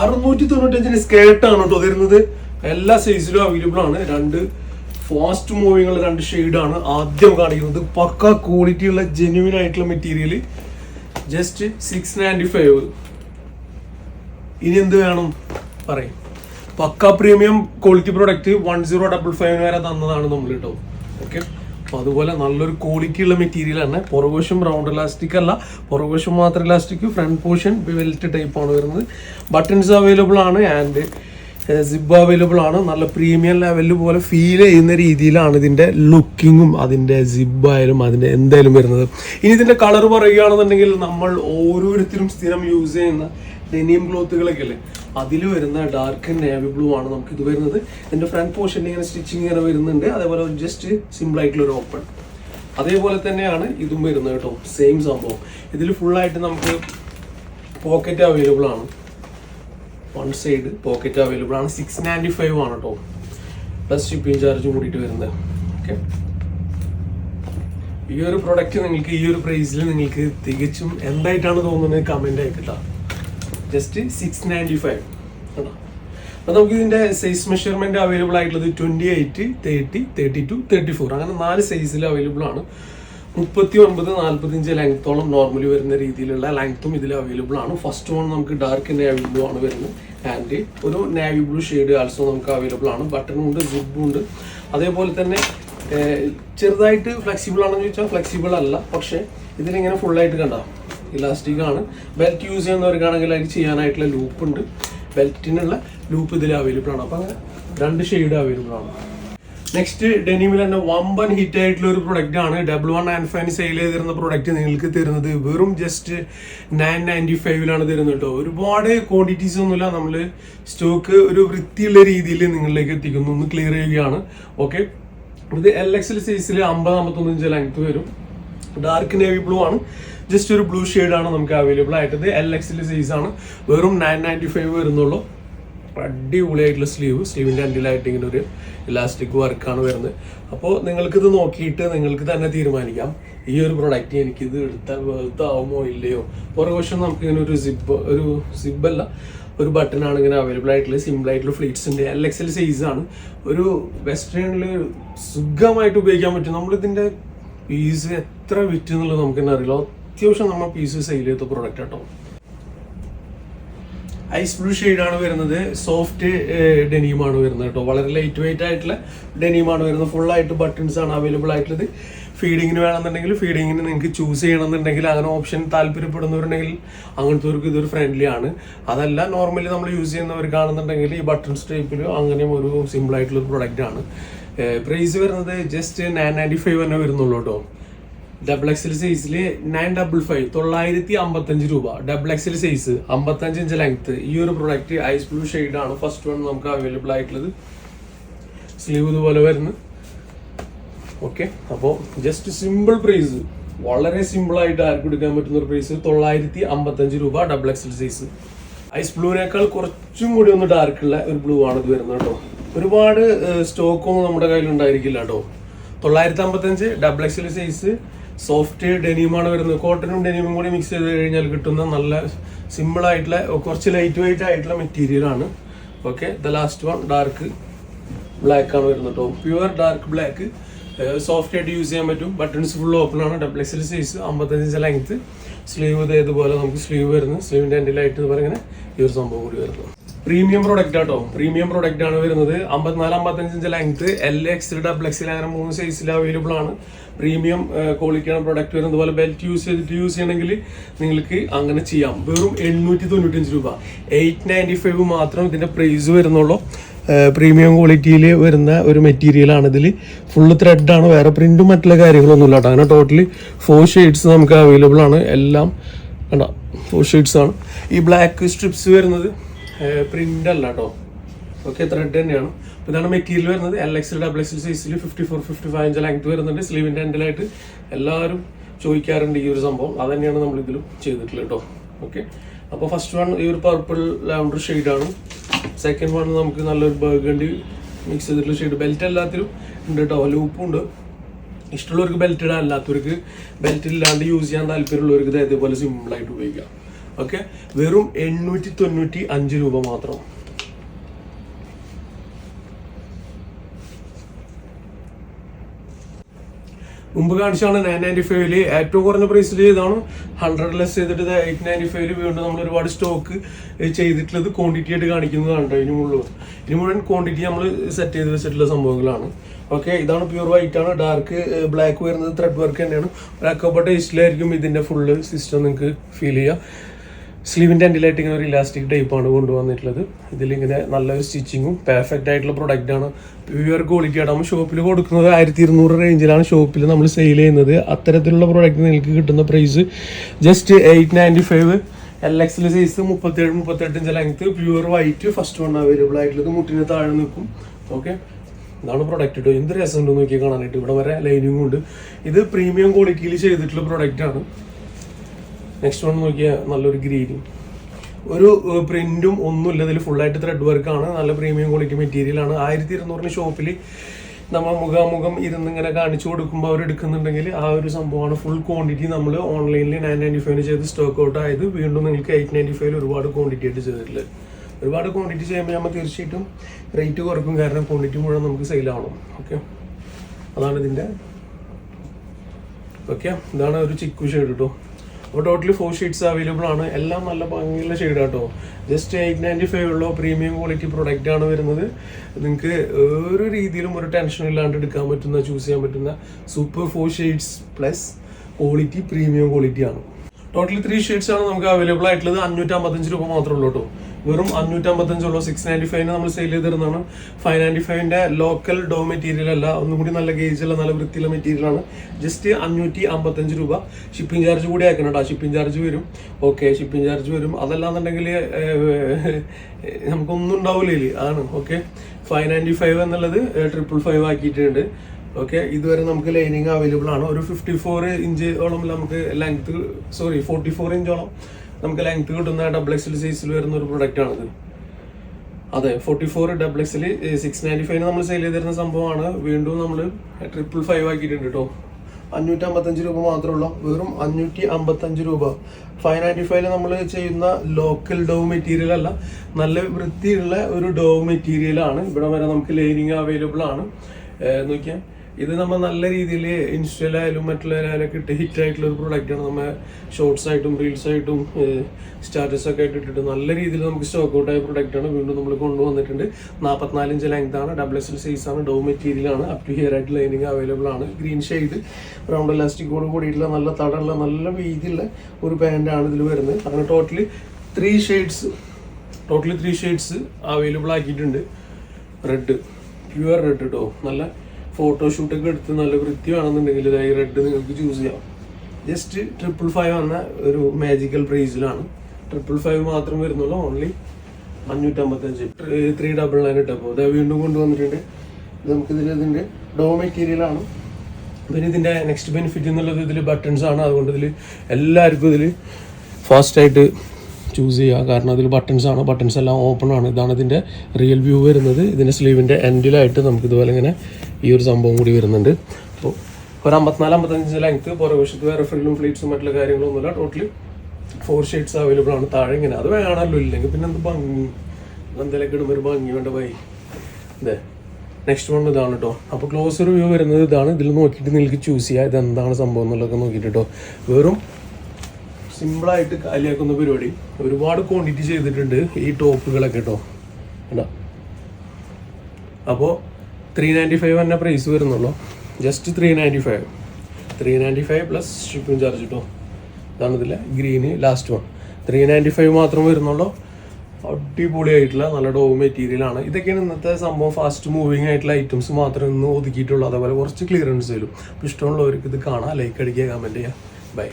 അറുന്നൂറ്റി തൊണ്ണൂറ്റഞ്ചിന് സ്കേർട്ടാണ് കേട്ടോ വരുന്നത്. എല്ലാ സൈസിലും അവൈലബിൾ ആണ്. രണ്ട് ഫാസ്റ്റ് മൂവിങ് ഉള്ള രണ്ട് ഷെയ്ഡാണ് ആദ്യം കാണിക്കുന്നത്. പക്ക ക്വാളിറ്റി ഉള്ള ജെന്യൂൻ ആയിട്ടുള്ള material just six ninety five ഇനി എന്ത് വേണം? പറയും. പക്ക premium quality product one zero double five വരെ തന്നതാണ് നമ്മൾ കേട്ടോ ഓക്കെ അപ്പൊ അതുപോലെ നല്ലൊരു ക്വാളിറ്റി ഉള്ള മെറ്റീരിയൽ ആണ് പുറകുവശം റൗണ്ട് ഇലാസ്റ്റിക് അല്ല. പുറകുവശം മാത്രം elastic front portion welt type ആണ് വരുന്നത്. ബട്ടൺസ് അവൈലബിൾ ആണ് ആൻഡ് സിബ് അവൈലബിൾ ആണ്. നല്ല പ്രീമിയം ലെവലിൽ പോലെ ഫീൽ ചെയ്യുന്ന രീതിയിലാണ് ഇതിന്റെ ലുക്കിങ്ങും അതിന്റെ സിബ് ആയാലും അതിന്റെ എന്തായാലും വരുന്നത്. ഇനി ഇതിന്റെ കളർ പറയുകയാണെന്നുണ്ടെങ്കിൽ നമ്മൾ ഓരോരുത്തരും സ്ഥിരം യൂസ് ചെയ്യുന്ന ഡെനിയം ക്ലോത്തുകളൊക്കെ അല്ലേ? അതിൽ വരുന്ന ഡാർക്ക് നേവി ബ്ലൂ ആണ് നമുക്ക് ഇത് വരുന്നത്. ഇതിന്റെ ഫ്രണ്ട് പോർഷനിൽ ഇങ്ങനെ സ്റ്റിച്ചിങ് ഇങ്ങനെ വരുന്നുണ്ട്. അതേപോലെ ജസ്റ്റ് സിമ്പിൾ ആയിട്ടുള്ള ഒരു ഓപ്പൺ അതേപോലെ തന്നെയാണ് ഇതും വരുന്നത് കേട്ടോ. സെയിം സംഭവം. ഇതിൽ ഫുള്ളായിട്ട് നമുക്ക് പോക്കറ്റ് അവൈലബിൾ ആണ്. വൺ സൈഡ് പോക്കറ്റ് അവൈലബിൾ ആണ്. സിക്സ് നയന്റി ഫൈവ് ആണ് കേട്ടോ. പ്ലസ് ഷിപ്പിംഗ് ചാർജ് കൂടിയിട്ട് വരുന്നത്. ഓക്കെ ഈ ഒരു പ്രൊഡക്റ്റ് നിങ്ങൾക്ക് ഈ ഒരു പ്രൈസിൽ നിങ്ങൾക്ക് തികച്ചും എന്തായിട്ടാണ് തോന്നുന്നത് കമന്റ് ആയിക്കിട്ടാ ജസ്റ്റ് സിക്സ് നയന്റി ഫൈവ് കേട്ടോ അപ്പോൾ നമുക്ക് ഇതിന്റെ സൈസ് മെഷർമെന്റ് അവൈലബിൾ ആയിട്ടുള്ളത് twenty eight thirty thirty two thirty four അങ്ങനെ നാല് സൈസിൽ അവൈലബിൾ ആണ്. മുപ്പത്തി ഒൻപത് നാൽപ്പത്തിയഞ്ച് ലെങ്ത്തോളം നോർമലി വരുന്ന രീതിയിലുള്ള ലെങ്ത്തും ഇതിൽ അവൈലബിൾ ആണ്. ഫസ്റ്റ് വൺ നമുക്ക് ഡാർക്ക് നാവി ബ്ലൂ ആണ് വരുന്നത്. ആൻഡ് ഒരു നേവി ബ്ലൂ ഷെയ്ഡ് ആൾസോ നമുക്ക് അവൈലബിൾ ആണ്. ബട്ടണും ഉണ്ട് സിബും ഉണ്ട്. അതേപോലെ തന്നെ ചെറുതായിട്ട് ഫ്ലെക്സിബിൾ ആണെന്ന് ചോദിച്ചാൽ ഫ്ലെക്സിബിൾ അല്ല. പക്ഷേ ഇതിലിങ്ങനെ ഫുള്ളായിട്ട് കണ്ട. ഇലാസ്റ്റിക് ആണ് ബെൽറ്റ് യൂസ് ചെയ്യുന്നവർക്കാണെങ്കിൽ അതിന് ചെയ്യാനായിട്ടുള്ള ലൂപ്പ് ഉണ്ട്. ബെൽറ്റിനുള്ള ലൂപ്പ് ഇതിൽ അവൈലബിൾ ആണ്. അപ്പം അങ്ങനെ രണ്ട് ഷെയ്ഡ് അവൈലബിൾ ആണ്. നെക്സ്റ്റ് ഡെനിമിൽ തന്നെ വമ്പൻ ഹിറ്റ് ആയിട്ടുള്ള ഒരു പ്രൊഡക്റ്റ് ആണ്. Double one and fine sale ചെയ്തിരുന്ന പ്രൊഡക്റ്റ് നിങ്ങൾക്ക് തരുന്നത് വെറും ജസ്റ്റ് നയൻ നയന്റി ഫൈവിലാണ് തരുന്നത് കേട്ടോ ഒരുപാട് ക്വാണ്ടിറ്റീസ് ഒന്നുമില്ല. നമ്മൾ സ്റ്റോക്ക് ഒരു വൃത്തിയുള്ള രീതിയിൽ നിങ്ങളിലേക്ക് എത്തിക്കുന്നു. ഒന്ന് ക്ലിയർ ചെയ്യുകയാണ്. ഓക്കെ ഇത് എൽ എക്സ് എൽ സൈസിൽ അമ്പത് അമ്പത്തൊന്ന് ഇഞ്ച് ലെങ്ത് വരും. ഡാർക്ക് നേവി ബ്ലൂ ആണ്. ജസ്റ്റ് ഒരു ബ്ലൂ ആണ് നമുക്ക് അവൈലബിൾ ആയിട്ടത് എൽ എക്സ് എൽ സൈസ് ആണ്. വെറും നയൻ നയന്റി ഫൈവ് വരുന്നുള്ളൂ. അടിപൊളിയായിട്ടുള്ള സ്ലീവ് സ്ലീവിന്റെ അണ്ടിലായിട്ട് ഇങ്ങനെ ഒരു ഇലാസ്റ്റിക് വർക്കാണ് വരുന്നത്. അപ്പോൾ നിങ്ങൾക്കിത് നോക്കിയിട്ട് നിങ്ങൾക്ക് തന്നെ തീരുമാനിക്കാം. ഈ ഒരു പ്രൊഡക്റ്റ് എനിക്കിത് എടുത്താൽ വേർത്താവുമോ ഇല്ലയോ? പുറകുവശം നമുക്ക് ഇങ്ങനെ ഒരു സിബ് ഒരു സിബല്ല ഒരു ബട്ടൺ ആണ് ഇങ്ങനെ അവൈലബിൾ ആയിട്ടുള്ള സിമ്പിൾ ആയിട്ടുള്ള ഫ്ലീറ്റ്സിന്റെ എൽ എക്സ് എൽ സൈസ് ആണ്. ഒരു വെസ്റ്റേണിൽ സുഖമായിട്ട് ഉപയോഗിക്കാൻ പറ്റും. നമ്മളിതിന്റെ പീസ് എത്ര വിറ്റ് എന്നുള്ളത് നമുക്ക് തന്നെ അറിയില്ല. അത്യാവശ്യം നമ്മൾ പീസ് സെയിൽ ചെയ്ത പ്രൊഡക്റ്റ് കേട്ടോ ഐസ് ബ്ലൂ ആണ് വരുന്നത്. സോഫ്റ്റ് ഡെനിയുമാണ് വരുന്നത് കേട്ടോ വളരെ ലൈറ്റ് വെയിറ്റ് ആയിട്ടുള്ള ഡെനിയുമാണ് വരുന്നത്. ഫുൾ ആയിട്ട് ബട്ടൺസ് ആണ് അവൈലബിൾ ആയിട്ടുള്ളത്. ഫീഡിങ്ങിന് വേണമെന്നുണ്ടെങ്കിൽ ഫീഡിങ്ങിന് നിങ്ങൾക്ക് ചൂസ് ചെയ്യണമെന്നുണ്ടെങ്കിൽ അങ്ങനെ ഓപ്ഷൻ താല്പര്യപ്പെടുന്നവരുണ്ടെങ്കിൽ അങ്ങനത്തെവർക്ക് ഇതൊരു ഫ്രണ്ട്ലി ആണ്. അതല്ല നോർമലി നമ്മൾ യൂസ് ചെയ്യുന്നവർക്കാണെന്നുണ്ടെങ്കിൽ ഈ ബട്ടൺ ടൈപ്പിൽ അങ്ങനെയും ഒരു സിമ്പിൾ ആയിട്ടുള്ള ഒരു പ്രൊഡക്റ്റ് ആണ് പ്രൈസ് വരുന്നത് ജസ്റ്റ് നയൻ നയന്റി ഫൈവ് തന്നെ വരുന്നുള്ളൂ കേട്ടോ ഡബിൾ എക്സൽ സൈസിൽ നയൻ ഡബിൾ ഫൈവ് തൊള്ളായിരത്തി അമ്പത്തഞ്ച് രൂപ. ഡബിൾ എക്സൽ സൈസ് അമ്പത്തഞ്ച് ഇഞ്ച് ലെങ്ത് ഈ ഒരു പ്രൊഡക്റ്റ് ഐസ് ബ്ലൂ ഷെയ്ഡ് ആണ് ഫസ്റ്റ് വൺ നമുക്ക് അവൈലബിൾ ആയിട്ടുള്ളത്. സ്ലീവ് ഇതുപോലെ വരുന്നു. ഓക്കെ അപ്പോൾ ജസ്റ്റ് സിമ്പിൾ പ്രൈസ് വളരെ സിമ്പിൾ ആയിട്ട് ആർക്കും എടുക്കാൻ പറ്റുന്ന ഒരു പ്രൈസ് തൊള്ളായിരത്തി അമ്പത്തഞ്ച് രൂപ ഡബിൾ എക്സൽ സൈസ് ഐസ് ബ്ലൂവിനേക്കാൾ കുറച്ചും കൂടി ഒന്ന് ഡാർക്ക് ഉള്ള ഒരു ബ്ലൂ ആണ് ഇത് വരുന്നത് കേട്ടോ. ഒരുപാട് സ്റ്റോക്കൊന്നും നമ്മുടെ കയ്യിൽ ഉണ്ടായിരിക്കില്ല കേട്ടോ. തൊള്ളായിരത്തി അമ്പത്തഞ്ച് ഡബിൾ എക്സൽ സൈസ് സോഫ്റ്റ് ഡെനിയുമാണ് വരുന്നത്. കോട്ടനും ഡെനിയും കൂടി മിക്സ് ചെയ്ത് കഴിഞ്ഞാൽ കിട്ടുന്ന നല്ല സിമ്പിൾ ആയിട്ടുള്ള കുറച്ച് ലൈറ്റ് വെയിറ്റ് ആയിട്ടുള്ള മെറ്റീരിയൽ ആണ്. Okay the last one dark black ആണ് വരുന്നത് കേട്ടോ പ്യുവർ ഡാർക്ക് ബ്ലാക്ക് സോഫ്റ്റ് ആയിട്ട് യൂസ് ചെയ്യാൻ പറ്റും. ബട്ടൺസ് ഫുൾ ഓപ്പൺ ആണ്. ഡബിൾ എക്സൽ സൈസ് അമ്പത്തഞ്ച് ലെങ്ത് സ്ലീവ് ഇതുപോലെ നമുക്ക് സ്ലീവ് വരുന്നു. സ്ലീവിന്റെ ലൈറ്റ് എന്ന് പറയുന്നത് ഈ ഒരു സംഭവം കൂടി വരുന്നു. പ്രീമിയം പ്രൊഡക്റ്റ് ആട്ടോ. പ്രീമിയം പ്രൊഡക്റ്റ് ആണ് വരുന്നത്. അമ്പത്തിനാല് അമ്പത്തഞ്ച് ലെങ്ത് എൽ എക്സ് ഡബിൾ എക്സിൽ അങ്ങനെ മൂന്ന് സൈസിൽ അവൈലബിൾ ആണ്. പ്രീമിയം ക്വാളിറ്റിയാണ് പ്രൊഡക്റ്റ് വരുന്നത്. അതുപോലെ ബെൽറ്റ് യൂസ് ചെയ്തിട്ട് യൂസ് ചെയ്യണമെങ്കിൽ നിങ്ങൾക്ക് അങ്ങനെ ചെയ്യാം. വെറും എണ്ണൂറ്റി തൊണ്ണൂറ്റഞ്ച് രൂപ. എയ്റ്റ് നയന്റി ഫൈവ് മാത്രം ഇതിന്റെ പ്രൈസ് വരുന്നുള്ളൂ. പ്രീമിയം ക്വാളിറ്റിയിൽ വരുന്ന ഒരു മെറ്റീരിയൽ ആണ് ഇതിൽ ഫുള്ള് ത്രെഡാണ് വേറെ പ്രിന്റും മറ്റുള്ള കാര്യങ്ങളൊന്നും ഇല്ല കേട്ടോ അങ്ങനെ ടോട്ടലി ഫോർ ഷെയ്ഡ്സ് നമുക്ക് അവൈലബിൾ ആണ്. എല്ലാം കണ്ടോ? ഫോർ ഷെയ്ഡ്സ് ആണ്. ഈ ബ്ലാക്ക് സ്ട്രിപ്സ് വരുന്നത് പ്രിന്റ് അല്ല കേട്ടോ ഓക്കെ ത്രെഡ് തന്നെയാണ്. അപ്പോൾ ഇതാണ് മെറ്റീരിയൽ വരുന്നത്. എൽ എക്സ് ഡബിൾ എക്സ് സൈസിൽ fifty four fifty five inch length വരുന്നുണ്ട്. സ്ലീവിന്റെ എൻഡിലായിട്ട് എല്ലാവരും ചോദിക്കാറുണ്ട് ഈ ഒരു സംഭവം. അത് തന്നെയാണ് നമ്മൾ ഇതിലും ചെയ്തിട്ടുള്ളത് കേട്ടോ ഓക്കെ അപ്പോൾ ഫസ്റ്റ് വൺ ഈ ഒരു പർപ്പിൾ ലാവണ്ടർ ഷെയ്ഡാണ് സെക്കൻഡ് വൺ നമുക്ക് നല്ലൊരു ബർഗണ്ടി മിക്സ് ചെയ്തിട്ടുള്ള ഷെയ്ഡ് ബെൽറ്റ് എല്ലാത്തിലും ഉണ്ട് കേട്ടോ ലൂപ്പും ഉണ്ട്. ഇഷ്ടമുള്ളവർക്ക് ബെൽറ്റ് ഇടാൻ അല്ലാത്തവർക്ക് ബെൽറ്റ് ഇല്ലാണ്ട് യൂസ് ചെയ്യാൻ താല്പര്യമുള്ളവർക്ക് ഇത് ഇതേപോലെ സിമ്പിളായിട്ട് ഉപയോഗിക്കാം. ഓക്കെ? വെറും എണ്ണൂറ്റി തൊണ്ണൂറ്റി അഞ്ച് രൂപ മാത്രം. മുമ്പ് കാണിച്ചാണ് നയൻ നയന്റി ഫൈവിൽ ഏറ്റവും കുറഞ്ഞ പ്രൈസിൽ ചെയ്താണ് ഹൺഡ്രഡ് ലെസ് ചെയ്തിട്ട് എയ്റ്റ് നയന്റി ഫൈവിൽ വീണ്ടും നമ്മൾ ഒരുപാട് സ്റ്റോക്ക് ചെയ്തിട്ടുള്ളത് ക്വാണ്ടിറ്റി ആയിട്ട് കാണിക്കുന്നതാണ് ഇനി മുഴുവൻ. ഇനി മുഴുവൻ ക്വാണ്ടിറ്റി നമ്മൾ സെറ്റ് ചെയ്ത് വെച്ചിട്ടുള്ള സംഭവങ്ങളാണ്. ഓക്കെ? ഇതാണ് പ്യൂർ വൈറ്റ് ആണ്. ഡാർക്ക് ബ്ലാക്ക് വരുന്നത് ത്രെഡ് വർക്ക് തന്നെയാണ്. ബ്ലാക്ക് അക്കോപ്പ ടേസ്റ്റിലായിരിക്കും ഇതിന്റെ ഫുള്ള് സിസ്റ്റം നിങ്ങൾക്ക് ഫീൽ ചെയ്യുക സ്ലീവിന്റെ എൻഡിലായിട്ട് ഇങ്ങനെ ഒരു ഇലാസ്റ്റിക് ടൈപ്പാണ് കൊണ്ടുവന്നിട്ടുള്ളത്. ഇതിലിങ്ങനെ നല്ലൊരു സ്റ്റിച്ചിങ്ങും പെർഫെക്റ്റ് ആയിട്ടുള്ള പ്രൊഡക്റ്റ് ആണ്. പ്യുവർ ക്വാളിറ്റി ആണ്. നമ്മൾ ഷോപ്പിൽ കൊടുക്കുന്നത് ആയിരത്തി ഇരുന്നൂറ് റേഞ്ചിലാണ് ഷോപ്പിൽ നമ്മൾ സെയിൽ ചെയ്യുന്നത്. അത്തരത്തിലുള്ള പ്രൊഡക്റ്റ് നിങ്ങൾക്ക് കിട്ടുന്ന price just eight ninety five L എക്സിൽ സൈസ് മുപ്പത്തേഴ് മുപ്പത്തെട്ട് inch length pure white first one available ആയിട്ടുള്ളത്. മുട്ടിന് താഴെ നിൽക്കും. ഓക്കെ ഇതാണ് പ്രൊഡക്റ്റ് കേട്ടോ എന്ത് രസമുണ്ടെന്ന് നോക്കി കാണാനായിട്ട്. ഇവിടെ വരെ ലൈനിങ്ങും ഉണ്ട്. ഇത് പ്രീമിയം ക്വാളിറ്റിയിൽ ചെയ്തിട്ടുള്ള പ്രൊഡക്റ്റ് ആണ്. നെക്സ്റ്റ് വൺ നോക്കിയാൽ നല്ലൊരു ഗ്രീനും ഒരു പ്രിന്റും ഒന്നുമില്ല. ഇതിൽ ഫുള്ളായിട്ട് ത്രെഡ് വർക്കാണ് നല്ല പ്രീമിയം ക്വാളിറ്റി മെറ്റീരിയൽ ആണ്. ആയിരത്തി ഇരുന്നൂറിന് ഷോപ്പിൽ നമ്മൾ മുഖാമുഖം ഇരുന്ന് ഇങ്ങനെ കാണിച്ചു കൊടുക്കുമ്പോൾ അവർ എടുക്കുന്നുണ്ടെങ്കിൽ ആ ഒരു സംഭവമാണ് ഫുൾ ക്വാണ്ടിറ്റി നമ്മൾ ഓൺലൈനിൽ നയൻ നയന്റി ഫൈവിന് ചെയ്ത് സ്റ്റോക്ക് ഔട്ട് ആയത്. വീണ്ടും നിങ്ങൾക്ക് എയ്റ്റ് നയന്റി ഫൈവിൽ ഒരുപാട് ക്വാണ്ടിറ്റി ആയിട്ട് ചെയ്തിട്ടുള്ളത് ഒരുപാട് ക്വാണ്ടിറ്റി ചെയ്യുമ്പോൾ നമ്മൾ തീർച്ചയായിട്ടും റേറ്റ് കുറക്കും. കാരണം ക്വാണ്ടിറ്റി മുഴുവൻ നമുക്ക് സെയിലാവണം ഓക്കെ അതാണ് ഇതിന്റെ ഓക്കെ ഇതാണ് ഒരു ചിക്കു ഷെയ്ഡ് കേട്ടോ അപ്പോൾ ടോട്ടലി ഫോർ ഷീറ്റ്സ് അവൈലബിൾ ആണ്. എല്ലാം നല്ല ഭംഗിയുള്ള ഷെയ്ഡ് കേട്ടോ ജസ്റ്റ് എയ്റ്റ് നയന്റി ഫൈവ് ഉള്ള പ്രീമിയം ക്വാളിറ്റി പ്രൊഡക്റ്റ് ആണ് വരുന്നത്. നിങ്ങൾക്ക് ഒരു രീതിയിലും ഒരു ടെൻഷൻ ഇല്ലാണ്ട് എടുക്കാൻ പറ്റുന്ന ചൂസ് ചെയ്യാൻ പറ്റുന്ന super four sheets plus quality premium quality ആണ്. ടോട്ടലി ത്രീ ഷീറ്റ്സ് ആണ് നമുക്ക് അവൈലബിൾ ആയിട്ടുള്ളത്. അഞ്ഞൂറ്റമ്പത്തഞ്ച് രൂപ മാത്രമേ ഉള്ളൂ കേട്ടോ വെറും അഞ്ഞൂറ്റമ്പത്തഞ്ചുള്ളൂ സിക്സ് നയന്റി ഫൈവിന് നമ്മൾ സെയിൽ ചെയ്തിരുന്നതാണ്. ഫൈവ് നയന്റി ഫൈവിന്റെ ലോക്കൽ ഡോ മെറ്റീരിയൽ അല്ല ഒന്നും കൂടി നല്ല ഗേജുള്ള നല്ല വൃത്തിയുള്ള മെറ്റീരിയൽ ആണ്. ജസ്റ്റ് അഞ്ഞൂറ്റി അമ്പത്തഞ്ച് രൂപ. ഷിപ്പിംഗ് ചാർജ് കൂടി ആക്കണം കേട്ടോ ഷിപ്പിംഗ് ചാർജ് വരും. ഓക്കെ ഷിപ്പിംഗ് ചാർജ് വരും. അതല്ലാന്നുണ്ടെങ്കിൽ നമുക്കൊന്നും ഉണ്ടാവില്ല. ആണ് ഓക്കെ ഫൈവ് നയന്റി ഫൈവ് എന്നുള്ളത് ട്രിപ്പിൾ ഫൈവ് ആക്കിയിട്ടുണ്ട്. ഓക്കെ ഇതുവരെ നമുക്ക് ലൈനിങ് അവൈലബിൾ ആണ്. ഒരു ഫിഫ്റ്റി ഫോർ ഇഞ്ചോളം നമുക്ക് ലെങ്ത് സോറി ഫോർട്ടി ഫോർ ഇഞ്ചോളം നമുക്ക് ലെങ്ത് കിട്ടുന്ന ഡബിൾ എക്സിൽ സൈസിൽ വരുന്ന ഒരു പ്രൊഡക്റ്റ് ആണിത്. അതെ ഫോർട്ടി ഫോർ ഡബിൾ എക്സിൽ സിക്സ് നയന്റി ഫൈവ് നമ്മൾ സെയിൽ ചെയ്തിരുന്ന സംഭവമാണ്. വീണ്ടും നമ്മൾ ട്രിപ്പിൾ ഫൈവ് ആക്കിയിട്ടുണ്ട് കേട്ടോ അഞ്ഞൂറ്റി അമ്പത്തഞ്ച് രൂപ മാത്രമുള്ള. വെറും അഞ്ഞൂറ്റി അമ്പത്തഞ്ച് രൂപ. ഫൈവ് നയന്റി ഫൈവിൽ നമ്മൾ ചെയ്യുന്ന ലോക്കൽ ഡോവ് മെറ്റീരിയൽ അല്ല നല്ല വൃത്തിയുള്ള ഒരു ഡോവ് മെറ്റീരിയൽ ആണ്. ഇവിടെ വരെ നമുക്ക് ലൈനിങ് അവൈലബിൾ ആണ്. നോക്കിയാൽ ഇത് നമ്മൾ നല്ല രീതിയിൽ ഇൻസ്റ്റയിലായാലും മറ്റുള്ളവരായാലൊക്കെ ഇട്ട് ഹിറ്റ് ആയിട്ടുള്ള ഒരു പ്രൊഡക്റ്റാണ് നമ്മൾ ഷോർട്സ് ആയിട്ടും റീൽസ് ആയിട്ടും സ്റ്റാറ്റസ് ഒക്കെ ആയിട്ട് ഇട്ടിട്ട് നല്ല രീതിയിൽ നമുക്ക് സ്റ്റോക്ക് ഔട്ട് ആയ പ്രൊഡക്റ്റാണ് വീണ്ടും നമ്മൾ കൊണ്ടുവന്നിട്ടുണ്ട്. നാൽപ്പത്തിനാല് ഇഞ്ച് ലെങ്ത് ആണ് ഡബിൾ എസ് എൽ സൈസ് ആണ് ഡോ മെറ്റീരിയൽ ആണ് അപ് ടു ഹിയർ ആയിട്ട് ലൈനിങ് അവൈലബിൾ ആണ്. ഗ്രീൻ ഷെയ്ഡ് റൗണ്ട് ഇലാസ്റ്റിക്കോട് കൂടിയിട്ടുള്ള നല്ല തടമുള്ള നല്ല വീതിയുള്ള ഒരു പാന്റ് ആണ് ഇതിൽ വരുന്നത്. അങ്ങനെ totally three shades totally three shades available ആക്കിയിട്ടുണ്ട്. റെഡ് പ്യുവർ റെഡ് കേട്ടോ നല്ല ഫോട്ടോഷൂട്ടൊക്കെ എടുത്ത് നല്ല വൃത്തി വേണമെന്നുണ്ടെങ്കിൽ ഇതായി റെഡ് നിങ്ങൾക്ക് ചൂസ് ചെയ്യാം. ജസ്റ്റ് ട്രിപ്പിൾ ഫൈവ് എന്ന ഒരു മാജിക്കൽ പ്രൈസിലാണ് ട്രിപ്പിൾ ഫൈവ് മാത്രം വരുന്നുള്ളൂ. ഓൺലി അഞ്ഞൂറ്റമ്പത്തഞ്ച്. ത്രീ ഡബിൾ നയൻ ഇട്ടപ്പോൾ അത് വീണ്ടും കൊണ്ടുവന്നിട്ടുണ്ട്. നമുക്കിതിൽ ഇതിന്റെ ഡോ മെറ്റീരിയലാണ് പിന്നെ ഇതിന്റെ നെക്സ്റ്റ് ബെനിഫിറ്റ് എന്നുള്ളത് ഇതിൽ ബട്ടൺസ് ആണ്. അതുകൊണ്ട് ഇതിൽ എല്ലാവർക്കും ഇതിൽ ഫാസ്റ്റായിട്ട് ചൂസ് ചെയ്യുക കാരണം അതിൽ ബട്ടൺസ് ആണ്. ബട്ടൺസ് എല്ലാം ഓപ്പൺ ആണ്. ഇതാണ് ഇതിന്റെ റിയൽ വ്യൂ വരുന്നത്. ഇതിന്റെ സ്ലീവിന്റെ എൻഡിലായിട്ട് നമുക്ക് ഇതുപോലെ ഇങ്ങനെ ഈ ഒരു സംഭവം കൂടി വരുന്നുണ്ട്. അപ്പോൾ ഒരു അമ്പത്തിനാല് അമ്പത്തഞ്ച് ലെങ്ത് പുറകുവശത്ത് വേറെ ഫ്രില്ലും ഫ്ലീറ്റ്സും മറ്റുള്ള കാര്യങ്ങളൊന്നുമില്ല. ടോട്ടലി ഫോർ ഷീറ്റ്സ് അവൈലബിൾ ആണ്. താഴെ ഇങ്ങനെ. അത് വേണമല്ലോ. ഇല്ലെങ്കിൽ പിന്നെ എന്ത് ഭംഗി. എന്തെങ്കിലും ഇടുമ്പോൾ ഒരു ഭംഗി വേണ്ട പോയി അതെ നെക്സ്റ്റ് വൺ ഇതാണ് കേട്ടോ അപ്പോൾ ക്ലോസർ വ്യൂ വരുന്നത് ഇതാണ്. ഇതിൽ നോക്കിയിട്ട് നിങ്ങൾക്ക് ചൂസ് ചെയ്യുക ഇത് എന്താണ് സംഭവം എന്നുള്ളതൊക്കെ നോക്കിയിട്ട് കേട്ടോ വെറും സിമ്പിളായിട്ട് കാലിയാക്കുന്ന പരിപാടി. ഒരുപാട് ക്വാണ്ടിറ്റി ചെയ്തിട്ടുണ്ട് ഈ ടോപ്പുകളൊക്കെ കേട്ടോ കേട്ടോ അപ്പോൾ ത്രീ നയന്റി ഫൈവ് തന്നെ പ്രൈസ് വരുന്നുള്ളൂ. Just three ninety five three ninety five plus shipping charge കേട്ടോ ഇതാണ് ഇതിലെ green last one three ninety five മാത്രം വരുന്നുള്ളൂ. അടിപൊളിയായിട്ടുള്ള നല്ല ഡോ മെറ്റീരിയൽ ആണ്. ഇതൊക്കെയാണ് ഇന്നത്തെ സംഭവം. ഫാസ്റ്റ് മൂവിങ് ആയിട്ടുള്ള ഐറ്റംസ് മാത്രം ഇന്ന് ഒതുക്കിയിട്ടുള്ളൂ. അതേപോലെ കുറച്ച് ക്ലിയറൻസ് വരും. അപ്പോൾ ഇഷ്ടമുള്ളവർക്ക് ഇത് കാണാം. ലൈക്ക് അടിക്കുക കമന്റ് ചെയ്യുക. ബൈ